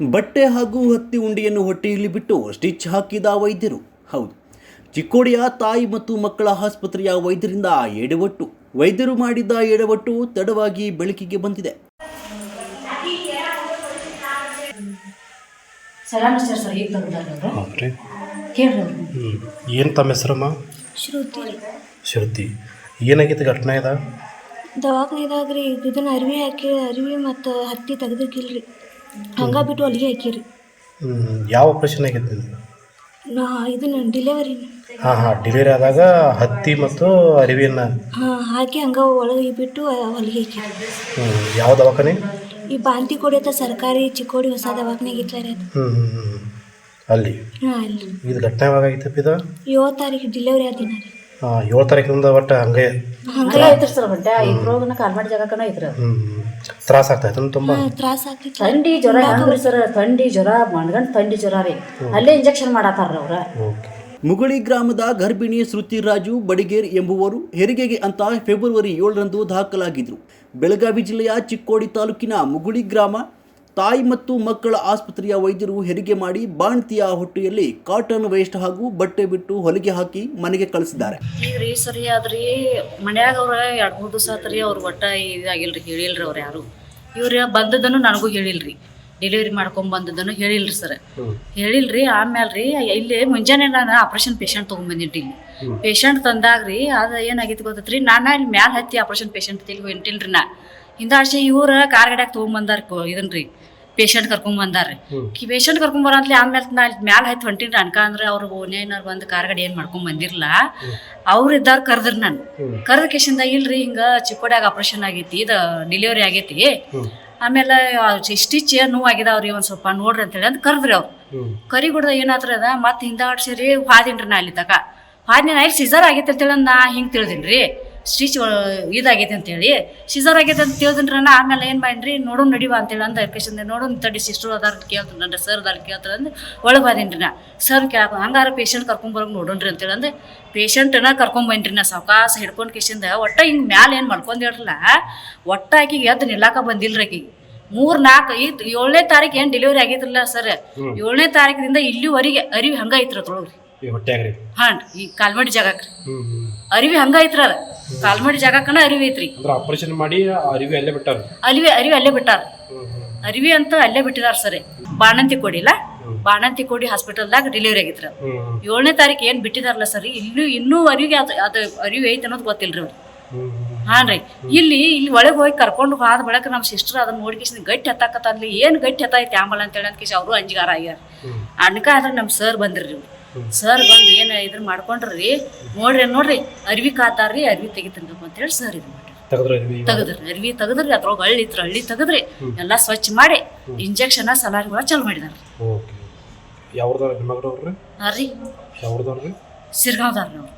ಬಟ್ಟೆ ಹಾಗೂ ಹತ್ತಿ ಉಂಡೆಯನ್ನು ಹೊಟ್ಟೆಯಲ್ಲಿ ಬಿಟ್ಟು ಸ್ಟಿಚ್ ಹಾಕಿದ ವೈದ್ಯರು. ಹೌದು ಚಿಕ್ಕೋಡಿಯ ತಾಯಿ ಮತ್ತು ಮಕ್ಕಳ ಆಸ್ಪತ್ರೆಯ ವೈದ್ಯರಿಂದ ಎಡವಟ್ಟು. ವೈದ್ಯರು ಮಾಡಿದ್ದ ಎಡವಟ್ಟು ತಡವಾಗಿ ಬೆಳಕಿಗೆ ಬಂದಿದೆ. ಏನು ತಮ್ಮ ಹೆಸರಮ್ಮ ಶ್ರುತಿ ಏನಾಗಿತ್ತು ಘಟನೆ ಇದ ದವಾಖಾನಿದಾಗ ರೀ ಇದನ್ನ ಅರಿವಿ ಹಾಕಿ ಅರಿವಿ ಮತ್ತು ಹತ್ತಿ ತೆಗ್ದಕ್ಕಿಲ್ರಿ ಹಂಗ ಬಿಟ್ಟು ಅಲ್ಲಿಗೆ ಹಾಕಿರಿ. ಹ್ಞೂ ಯಾವ ಆಪ್ರೇಷನ್ ಆಗಿತ್ತು ನಿಮ್ಗೆ ನಾ ಇದನ್ನ ಡಿಲೆವರಿ ಹಾಂ ಹಾಂ ಡೆಲಿವರಿ ಆದಾಗ ಹತ್ತಿ ಮತ್ತು ಅರಿವಿನ. ಹಾಂ ಹಾಕಿ ಹಂಗ ಒಳಗೆ ಬಿಟ್ಟು ಅಲ್ಲಿಗೆ ಹಾಕಿರಿ ಹ್ಞೂ ಯಾವ ದವಾಖಾನೆ? ಈ ಬಾಂತಿ ಕೊಡಿಯತ್ತ ಸರ್ಕಾರಿ ಚಿಕ್ಕೋಡಿ ಹೊಸ ದವಾಖಾನೆಗೆ ಇಟ್ಲಾರ ಅದು. ಹ್ಞೂ ಹ್ಞೂ ಹ್ಞೂ ಅಲ್ಲಿ? ಹಾಂ ಅಲ್ಲಿ. ಇದು ಘಟನೆ ಯಾವಾಗ ಆಗಿತ್ತು ಇದು ಏಳು ತಾರೀಕು ಡಿಲೆವರಿ ಆದಿನ ರೀ. ಹಾಂ ಏಳು ತಾರೀಕಿಂದ ಒಟ್ಟು ಹಂಗೆ. ಹಂಗ ಐತ್ರಿ ಸರ್ ಬಟ್ಟೆ ಇಬ್ರೋಗನ ಕಾಲ್ಮಾಡಿ ಜಾಗಕ್ಕನ ಐತ್ರಿ ಅದು ಹ್ಞೂ ತ್ರಾಸ ಆಗ್ತಾಯ್ತು ತುಂಬಾ ತ್ರಾಸ ಆಗ್ತಿತ್ತು ಥಂಡಿ ಜ್ವರ ಹೆಂಗ್ರಿ ಸರ್ ಥಂಡಿ ಜ್ವರ ಮಣ್ಗಂಡ್ ಥಂಡಿ ಜ್ವರ ರೀ. ಅಲ್ಲೇ ಇಂಜೆಕ್ಷನ್ ಮಾಡತ್ತಾರ ಅವ್ರ. ಓಕೆ. ಮುಗುಳಿ ಗ್ರಾಮದ ಗರ್ಭಿಣಿ ಶ್ರುತಿ ರಾಜು ಬಡಿಗೇರ್ ಎಂಬುವರು ಹೆರಿಗೆಗೆ ಅಂತ ಫೆಬ್ರವರಿ ಏಳರಂದು ದಾಖಲಾಗಿದ್ದರು ಬೆಳಗಾವಿ ಜಿಲ್ಲೆಯ ಚಿಕ್ಕೋಡಿ ತಾಲೂಕಿನ ಮುಗುಳಿ ಗ್ರಾಮ ತಾಯಿ ಮತ್ತು ಮಕ್ಕಳ ಆಸ್ಪತ್ರೆಯ ವೈದ್ಯರು ಹೆರಿಗೆ ಮಾಡಿ ಬಾಣ್ತಿಯ ಹೊಟ್ಟೆಯಲ್ಲಿ ಕಾಟನ್ ವೇಸ್ಟ್ ಹಾಗೂ ಬಟ್ಟೆ ಬಿಟ್ಟು ಹೊಲಿಗೆ ಹಾಕಿ ಮನೆಗೆ ಕಳಿಸಿದ್ದಾರೆ. ಈಗ ರೀ ಸರಿ ಆದ್ರಿ. ಮನ್ಯಾಗ ಅವ್ರ ಎರಡು ಮೂರು ದಿವಸ ಆತ್ರಿ ಅವ್ರ ಒಟ್ಟ ಇದಾಗಿಲ್ರಿ ಹೇಳಿಲ್ರಿ ಅವ್ರು ಯಾರು. ಇವ್ರ ಬಂದದನ್ನು ನನಗೂ ಹೇಳಿಲ್ರಿ. ಡೆಲಿವರಿ ಮಾಡ್ಕೊಂಡ್ ಬಂದದನ್ನು ಹೇಳಿಲ್ರಿ ಸರ್. ಹೇಳಿಲ್ರಿ ಆಮೇಲೆ ರೀ ಇಲ್ಲಿ ಮುಂಜಾನೆ ನಾನು ಆಪ್ರೇಷನ್ ಪೇಷಂಟ್ ತೊಗೊಂಡ್ಬಂದಿಟ್ಟು ಇಲ್ಲಿ. ಪೇಷಂಟ್ ತಂದಾಗ್ರಿ ಅದು ಏನಾಗಿತ್ತು ಗೊತ್ತೈತ್ರಿ? ನಾನು ಇಲ್ಲಿ ಮ್ಯಾಲ ಹತ್ತಿ ಆಪ್ರೇಷನ್ ಪೇಷಂಟ್ ತಿಳಿ ಹೊಂಟಿಲ್ರಿ ನಾ. ಹಿಂದಾಡ್ಸಿ ಇವ್ರ ಕಾರ್ ಗಡ್ಯಾಗ ತೊಗೊಂಬಂದಾರ ಇದನ್ರಿ ಪೇಷಂಟ್ ಕರ್ಕೊಂಡ್ ಬಂದಾರ್ರಿ ಪೇಷಂಟ್ ಕರ್ಕೊಂಡ್ ಬರಂತ್ಲಿ ಆಮೇಲೆ ನಾ ಮ್ಯಾಲ ಮ್ಯಾಲೆ ಹತ್ತಿ ಹೊಂಟಿನ್ರಿ ಅನ್ಕ ಅಂದ್ರೆ ಅವ್ರು ಓನೇನಾರು ಬಂದು ಕಾರ್ ಗಡಿ ಏನು ಮಾಡ್ಕೊಂಡ್ ಬಂದಿರಲ್ಲ ಅವ್ರು ಇದ್ದಾರ ಕರ್ದ್ರಿ ನಾನು. ಕರ್ದ ಕೇಶಿಂದ ಇಲ್ರಿ ಹಿಂಗ ಚಿಕ್ಕೋಡ್ಯಾಗ ಆಪ್ರೇಷನ್ ಆಗೈತಿ ಇದು ಡೆಲಿವರಿ ಆಗೈತಿ. ಆಮೇಲೆ ಸ್ಟಿಚ್ ನೋವು ಆಗಿದಾವ್ರಿ ಒಂದ್ ಸ್ವಲ್ಪ ನೋಡ್ರಿ ಅಂತೇಳಿ ಅಂತ ಕರ್ದ್ರಿ ಅವ್ರು. ಕರಿ ಗುಡ್ದ ಏನಾದ್ರ ಅದ ಮತ್ತೆ ಹಿಂದಾಡ್ಸಿರಿ ಹಾದಿನ್ರಿ ನಾ ಅಲ್ಲಿ ತಕ ಹಾದಿನ ಇಲ್ಲಿ ಸಿಸರ್ ಆಗೈತೆ ಅಂತೇಳಿ ನಾ ಹಿಂಗೆ ತಿಳಿದಿನ್ರಿ. ಸ್ಟಿಚ್ ಇದಾಗೈತೆ ಅಂತೇಳಿ ಸಿಸರ್ ಆಗೈತೆ ಅಂತ ತಿಳಿದಿನ್ರಿ ನಾ ಆಮೇಲೆ ಏನು ಮಾಡಿರಿ ನೋಡೋಣ ನಡಿವಾ ಅಂತೇಳಿ ಅಂದ ಕೇಶನ್ ನೋಡೋಣ ತಡಿ ಸಿಸ್ಟರ್ ಅದಾರ ಕೇಳ್ತಾರೆ ನನ್ನ ಸರ್ ಅದಾರ ಕೇಳ್ತಾರೆ ಅಂದ್ರೆ ಒಳಗೆ ಬಾದಿನ್ರಿ ನಾ. ಸರ್ ಕೇಳಪ್ಪ ಹಂಗಾರ ಪೇಷಂಟ್ ಕರ್ಕೊಂಬರೋಕೆ ನೋಡೋಣ್ರಿ ಅಂತೇಳಿ ಅಂದ್ರೆ ಪೇಷಂಟ್ನ ಕರ್ಕೊಂಬನ್ರಿ ನಾ ಸಾವಕಾಸ ಹಿಡ್ಕೊಂಡು ಕೇಶಿಂದ ಒಟ್ಟ ಹಿಂಗೆ ಮ್ಯಾಲೆ ಏನು ಮಾಡ್ಕೊಂಡಿರಲ್ಲ ಒಟ್ಟ ಆಕಿಗೆ ಎದ್ದು ನಿಲ್ಲಾಕ ಬಂದಿಲ್ರಿ ಆಕಿಗೆ. ಮೂರ್ ನಾಲ್ಕು ಐದು ಏಳನೇ ತಾರೀಕು ಏನು ಡೆಲಿವರಿ ಆಗಿದ್ರಲ್ಲ ಸರ್ ಏಳನೇ ತಾರೀಕಿನಿಂದ ಇಲ್ಲಿವರೆಗೆ ಅರಿವಿ ಹಂಗ ಐತ್ರ ತೊಳಗ್ರಿ ಈ ಹಾಂ ಈ ಕಾಲ್ಮಡಿ ಜಾಗಕ್ಕೆ ಹ್ಮ್ ಅರಿವಿ ಹಂಗ ಐತ್ರ ಅದ ಕಾಲ್ಮಡಿ ಜಾಗಕ್ಕನ ಅರಿವಿ ಐತ್ರಿ. ಅಂದ್ರೆ ಆಪರೇಷನ್ ಮಾಡಿ ಅರಿವಿ ಅಲ್ಲೇ ಬಿಟ್ಟಾರ. ಅರಿವಿ ಅರಿವಿ ಅಲ್ಲೇ ಬಿಟ್ಟಾರ. ಅರಿವಿ ಅಂತ ಅಲ್ಲೇ ಬಿಟ್ಟಿದಾರ ಸರಿ. ಬಾಣಂತಿ ಕೊಡಿಲ್ಲ ಬಾಣಂತಿ ಕೊಡಿ ಹಾಸ್ಪಿಟಲ್ದಾಗ ಡೆಲಿವರಿ ಆಗಿತ್ರ ಏಳನೇ ತಾರೀಕು ಏನು ಬಿಟ್ಟಿದಾರಲ್ಲ ಸರಿ ಇಲ್ಲೂ ಇನ್ನೂ ಅರಿವಿಗೆ ಅದು ಅದು ಅರಿವಿ ಐತೆ ಅನ್ನೋದು ಗೊತ್ತಿಲ್ರಿ ಅವ್ರು ಹಾನ್ ರೀ. ಇಲ್ಲಿ ಇಲ್ಲಿ ಒಳಗೆ ಹೋಗಿ ಕರ್ಕೊಂಡು ಹಾದ ಬಳಕ ನಮ್ಮ ಸಿಸ್ಟರ್ ಅದನ್ನ ನೋಡ್ಕಿಸ್ ಗಟ್ಟಿ ಹತ್ತಾಕತ್ತಲ್ಲಿ ಏನು ಗಟ್ಟಿ ಹತ್ತೈತಿ ಆಂಬಲ್ ಅಂತೇಳಿ ಅಂತ ಅವರು ಅಂಜಿಗಾರ ಆಗ್ಯಾರ. ಅನ್ಕ ಆದ್ರೆ ನಮ್ಮ ಸರ್ ಬಂದ್ರಿ ಇವ್ರು. ಸರ್ ಬಂದು ಏನು ಇದ್ರ ಮಾಡ್ಕೊಂಡ್ರಿ? ನೋಡ್ರಿ ನೋಡ್ರಿ ಅರ್ವಿ ಕಾತಾರ್ರಿ ಅರ್ವಿ ಅಂತ ಹೇಳಿ ಸರ್ ಇದು ಮಾಡ್ರಿ ಅರಿವಿ ತೆಗದ್ರಿ ಅರ್ವಿ ತೆಗದ್ರಿ ಅದ್ರೊಳಗೆ ಹಳ್ಳಿ ಇತ್ರ ಹಳ್ಳಿ ತೆಗದ್ರಿ ಎಲ್ಲ ಸ್ವಚ್ಛ ಮಾಡಿ ಇಂಜೆಕ್ಷನ್ ಸಲಾರಿಗಳ ಚಾಲು ಮಾಡಿದಾರ. ಓಕೆ. ನಿಮ್ಮ ಹೆಣ್ಮಗ್ರು ಅವ್ರಿ ಹಾಂ ರೀ ಯಾವ್ದವ್ರಿ ಸಿರ್ಗಾವ್ದಾರ ನಾವು